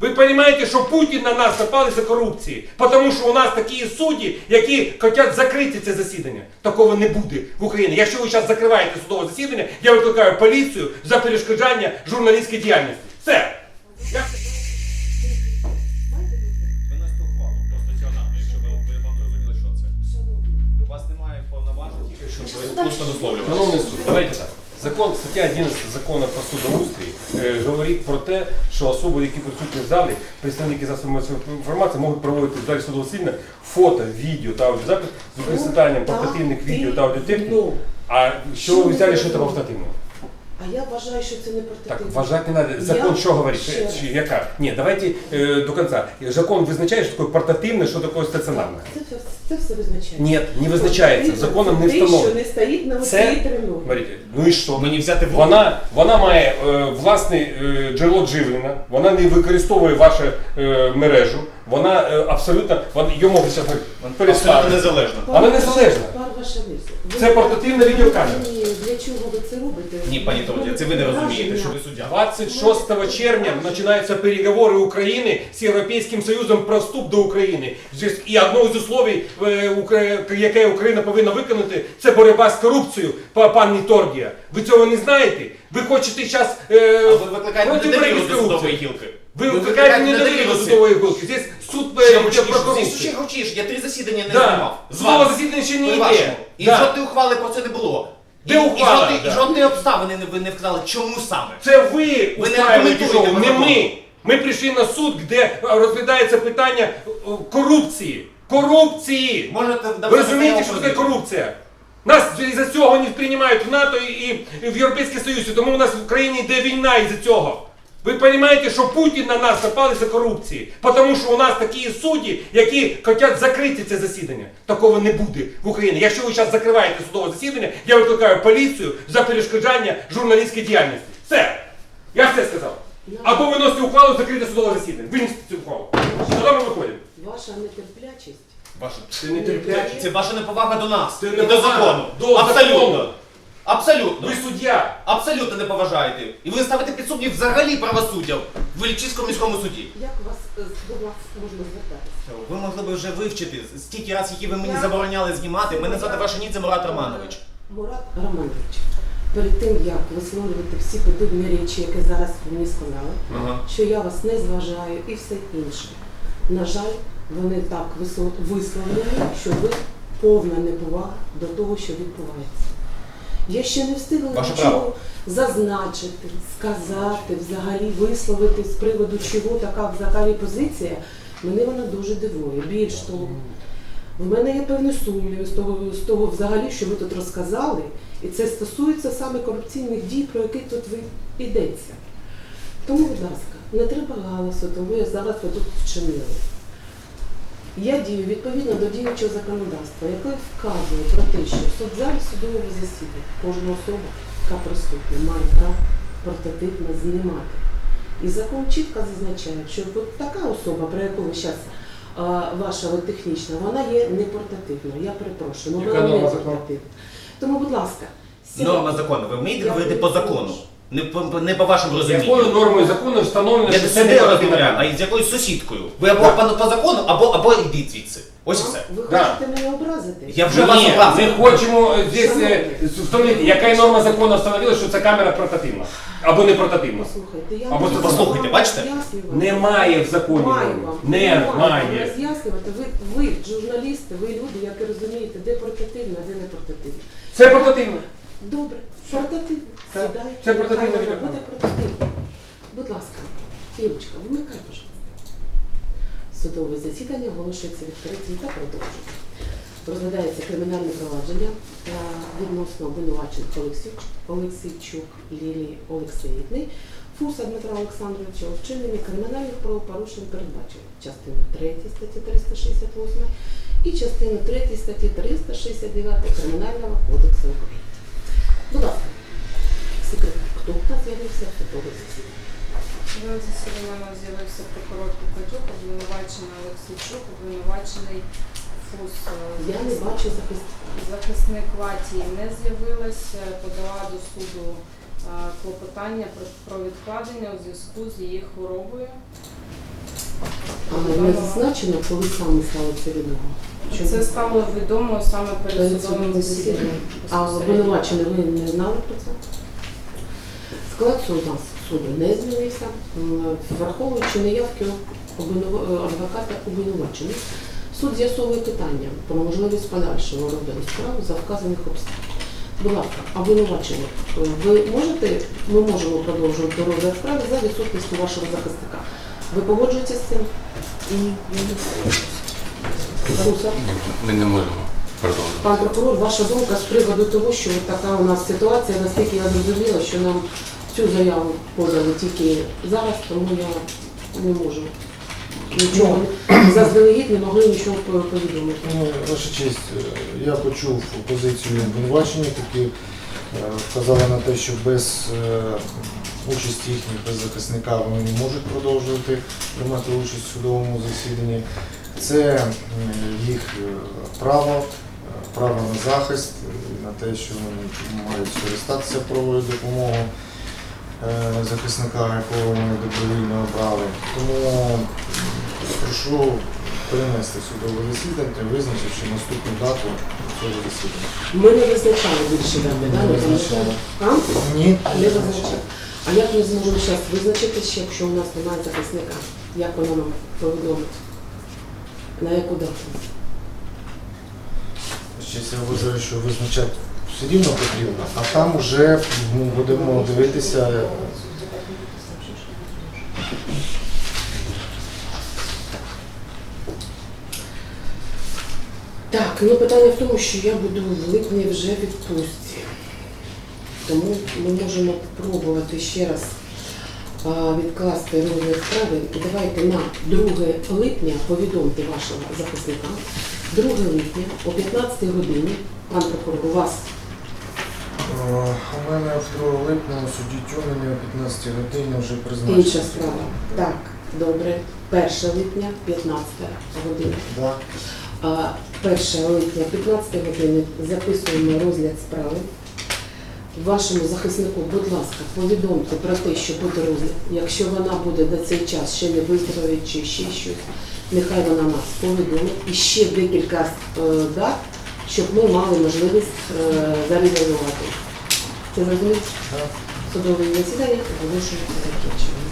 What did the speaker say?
Ви розумієте, що Путін на нас напали за корупції, тому що у нас такі судді, які хочуть закрити це засідання. Такого не буде в Україні. Якщо ви зараз закриваєте судове засідання, я викликаю поліцію за перешкоджання журналістської діяльності. Все. Я- якщо ви, вам зрозуміли, що це. У вас немає повноважень тільки щоб висловлювати. Давайте так. Закон, стаття 11 закону про судоустрій е, говорить про те, що особи, які присутні в залі, представники засобів масової інформації можуть проводити в залі засідання фото, відео та аудіозапис з використанням портативних відео та аудіотехніки. ну. А що ви взяли, що це портативно? А я вважаю, що це не Так, вважати не треба. Закон Я що говорить? ще Чи- яка? Ні, давайте е, до кінця. Закон визначає, що таке портативне, що таке стаціонарне. Це, все- це все визначає. Ні, не визначається. Законом не це те, що встановлено. не стоїть на Це, смотрите, ну і що? Мені взяти в. Вона, вона має е, власне е, джерело дживлення, вона не використовує вашу е, мережу, вона е, абсолютно, вона, її можна зараз Абсолютно незалежно. Вона незалежна. Ваша мисль. Ви Це портативна відеокамера. Ні, Для чого ви це робите? Ні, пані Толодія, це ви не розумієте, що ви суддя. 26 червня починаються переговори України з Європейським Союзом про вступ до України. І одне з условій, е, яке Україна повинна виконати, це боротьба з корупцією, па- пані Торгія. Ви цього не знаєте? Ви хочете зараз А ви викликаєте недовіру гілки. Ви викликаєте недовіру до судової гілки. Здесь суд е, про корупцію. Гучніше. Я три засідання не знімав. З вами. засідання ще не При йде. І Да. жодної ухвали про це не було. Де І- ухвала? І жодної, Да. і жодної обставини не- ви не вказали. Чому саме? Це ви не аргументуєте шоу, не ми. Ми прийшли на суд, де розглядається питання е, корупції. Корупції! Можете Ви розумієте, що таке корупція? Нас із-за цього не приймають в НАТО і і в Європейський Союз, і тому у нас в Україні йде війна із-за цього. Ви розумієте, що Путін на нас напали за корупції, тому що у нас такі судді, які хочуть закрити це засідання. Такого не буде в Україні. Якщо ви зараз закриваєте судове засідання, я викликаю поліцію за перешкоджання журналістської діяльності. Все. Я все сказав. Або виносите ухвалу закрити судове засідання. Винесіть цю ухвалу. Тоді ми виходимо. Ваша нетерплячість. Ваша. Це не терплячість. Це ваша неповага до нас. Це і до закону. до Абсолютно. закону. Абсолютно. Ви суддя. Абсолютно не поважаєте. І ви ставите під сумнів взагалі правосуддя в Вільчиському міському суді. Як вас е, до вас можна звертатися? Ви могли б вже вивчити стільки раз, які ви мені Я- забороняли знімати. Мене звати ваша Ніця Мурат Романович. Мурат Романович, перед тим як висловлювати всі подібні речі, які зараз ви мені сказали, Ага. що я вас не зважаю і все інше. На жаль, вони так вислов- висловлені, що ви повна неповага до того, що відбувається. Я ще не встигла Ваше нічого право. зазначити, сказати, взагалі висловити з приводу чого така взагалі позиція. Мене вона дуже дивує. Більш того, в мене є певні сумніви з того, з того взагалі, що ви тут розказали, і це стосується саме корупційних дій, про які тут ви йдеться. Тому, будь ласка, не треба галасу, тому я зараз ви тут вчинили. Я дію відповідно до діючого законодавства, яке вказує про те, що в судзалі судового засідання кожна особа, яка присутня, має право портативно знімати. І закон чітко зазначає, що от така особа, про яку ви зараз ваша от технічна, вона є не портативною. Я перепрошую, ну вона не портативна. Тому, будь ласка, сідайте. Норма закону. Ви вмієте говорити по закону? Не по, не по вашому Якою нормою закону встановлено, Я що це не розмовляю, а із якоюсь сусідкою. Ви або Так. по, по закону, або, або йдіть звідси. Ось і все. Ви Да. хочете мене образити? Я вже вас Ні, образив. ми хочемо е, здесь е, встановити, яка норма закону встановила, що ця камера портативна. Або не портативна. Послухайте, я Або не це послухайте, вам бачите? роз'яснювати. Немає в законі Маю норми. вам. Немає. вам роз'яснювати. Ви, ви журналісти, ви люди, які розумієте, де портативно, а де не портативно. Це портативно. Добре, портативно. Це- Сідайте, це портативна нехай вона буде портативно. Будь ласка, Ірочка, вмикай, пожалуйста. Судове засідання оголошується відкритим та продовжується. Розглядається кримінальне провадження е, відносно обвинувачених Олексійчук, Олексійчук Лілії Олексіївни, Фуса Дмитра Олександровича у вчиненні кримінальних правопорушень передбачено частину 3 статті 368 і частину 3 статті 369 Кримінального кодексу України. У нас з'явився прокурор Кукачук, обвинувачений Олексійчук, обвинувачений Фус. е, Я не бачу захисту. Захисник Латії не з'явилась, е, подала до суду е, клопотання про, відкладення у зв'язку з її хворобою. А не зазначено, коли саме стало це відомо. Це стало відомо саме перед судовим судовим засіданням. засіданням. А обвинувачені ви не знали про це? Склад суду суду не змінився, враховуючи неявки обвинува- е, адвоката обвинувачених. Суд з'ясовує питання про можливість подальшого розгляду справи за вказаних обставин. Будь ласка, обвинувачені, е, ви можете, ми можемо продовжувати розгляд справи за відсутністю вашого захисника. Ви погоджуєтеся з цим? Ні. Ми не можемо. Пан прокурор, ваша думка з приводу того, що така у нас ситуація, наскільки я зрозуміла, що нам цю заяву подали тільки зараз, тому я не можу нічого заздалегідь не могли нічого повідомити. Ну, Ваша честь, е, я почув позицію обвинувачення, які е, вказали на те, що без е, участі їхніх без захисника вони не можуть продовжувати приймати участь в судовому засіданні. Це їх право, право на захист, на те, що вони мають скористатися правовою допомогою захисника, якого вони добровільно обрали. Тому прошу перенести судове засідання, визначивши наступну дату цього засідання. Ми не визначали більше дати, да? Не не визначали. А? Ні, Не визначали. А як ми зможемо зараз визначити якщо у нас немає захисника? Як вона нам повідомить? На яку дату? Ще я вважаю, що визначати все рівно потрібно, а там вже ну, будемо дивитися. Так, ну питання в тому, що я буду в липні вже відпустці. Тому ми можемо спробувати ще раз а, відкласти розгляд справи. І давайте на 2 липня повідомте вашого захисника. 2 липня о 15 годині, пан прокурор, у вас У мене 2 липня у суді Тюмені о 15 годині вже призначено. інша справа. Так, добре. 1 липня, 15 година. А 1 липня 15 години записуємо розгляд справи. Вашому захиснику, будь ласка, повідомте про те, що буде розгляд. Якщо вона буде на цей час ще не виздоровить чи ще щось, нехай вона нас повідомить. І ще декілька е, дат, щоб ми мали можливість е. Це зрозуміло? Судове засідання оголошується закінченим.